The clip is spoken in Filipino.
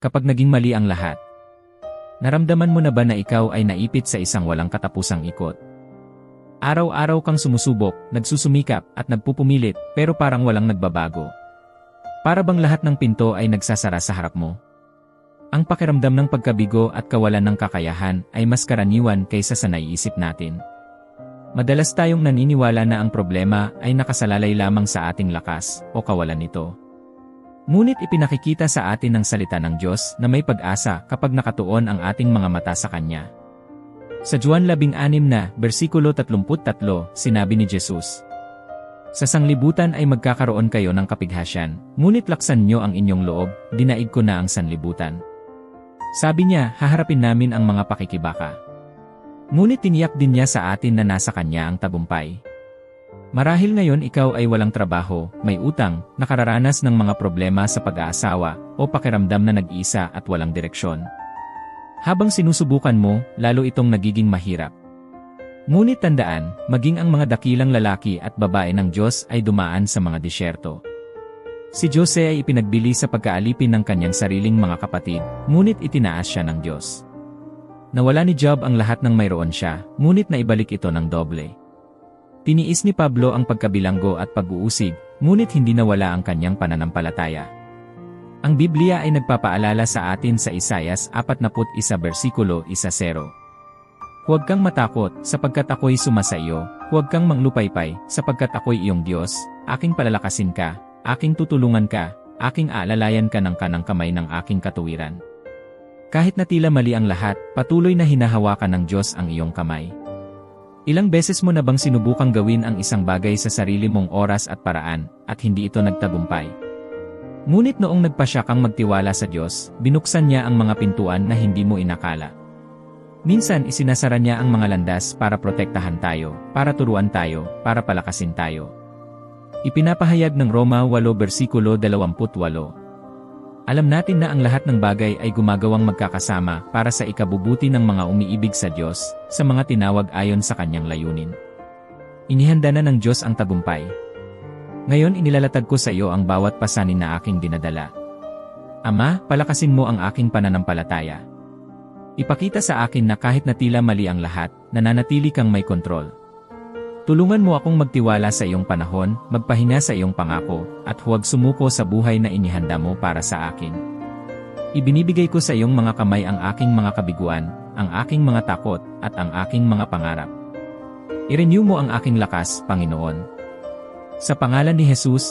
Kapag naging mali ang lahat, naramdaman mo na ba na ikaw ay naipit sa isang walang katapusang ikot? Araw-araw kang sumusubok, nagsusumikap at nagpupumilit pero parang walang nagbabago. Para bang lahat ng pinto ay nagsasara sa harap mo? Ang pakiramdam ng pagkabigo at kawalan ng kakayahan ay mas karaniwan kaysa sa naiisip natin. Madalas tayong naniniwala na ang problema ay nakasalalay lamang sa ating lakas o kawalan nito. Ngunit ipinakikita sa atin ng salita ng Diyos na may pag-asa kapag nakatuon ang ating mga mata sa Kanya. Sa Juan 16 na, versikulo 33, sinabi ni Jesus, Sa sanglibutan ay magkakaroon kayo ng kapighasyan, ngunit laksan nyo ang inyong loob, dinaig ko na ang sanlibutan. Sabi niya, haharapin namin ang mga pakikibaka. Ngunit tiniyak din niya sa atin na nasa kanya ang tagumpay. Marahil ngayon ikaw ay walang trabaho, may utang, nakararanas ng mga problema sa pag-aasawa, o pakiramdam na nag-isa at walang direksyon. Habang sinusubukan mo, lalo itong nagiging mahirap. Ngunit tandaan, maging ang mga dakilang lalaki at babae ng Diyos ay dumaan sa mga disyerto. Si Jose ay ipinagbili sa pagkaalipin ng kanyang sariling mga kapatid, ngunit itinaas siya ng Diyos. Nawala ni Job ang lahat ng mayroon siya, ngunit naibalik ito ng doble. Tiniis ni Pablo ang pagkabilanggo at pag-uusig, ngunit hindi nawala ang kanyang pananampalataya. Ang Biblia ay nagpapaalala sa atin sa Isayas 41 versikulo 1-0. Huwag kang matakot, sapagkat ako'y sumasa iyo, huwag kang manglupaypay, sapagkat ako'y iyong Diyos, aking palalakasin ka, aking tutulungan ka, aking aalalayan ka ng kanang kamay ng aking katuwiran. Kahit na tila mali ang lahat, patuloy na hinahawakan ng Diyos ang iyong kamay. Ilang beses mo na bang sinubukang gawin ang isang bagay sa sarili mong oras at paraan, at hindi ito nagtagumpay? Ngunit noong nagpasya kang magtiwala sa Diyos, binuksan niya ang mga pintuan na hindi mo inakala. Minsan isinasara niya ang mga landas para protektahan tayo, para turuan tayo, para palakasin tayo. Ipinapahayag ng Roma 8 versikulo 28. Alam natin na ang lahat ng bagay ay gumagawang magkakasama para sa ikabubuti ng mga umiibig sa Diyos, sa mga tinawag ayon sa kanyang layunin. Inihanda na ng Diyos ang tagumpay. Ngayon inilalatag ko sa iyo ang bawat pasanin na aking dinadala. Ama, palakasin mo ang aking pananampalataya. Ipakita sa akin na kahit na tila mali ang lahat, nananatili kang may kontrol. Tulungan mo akong magtiwala sa iyong panahon, magpahinga sa iyong pangako, at huwag sumuko sa buhay na inihanda mo para sa akin. Ibinibigay ko sa iyong mga kamay ang aking mga kabiguan, ang aking mga takot, at ang aking mga pangarap. I-renew mo ang aking lakas, Panginoon. Sa pangalan ni Jesus,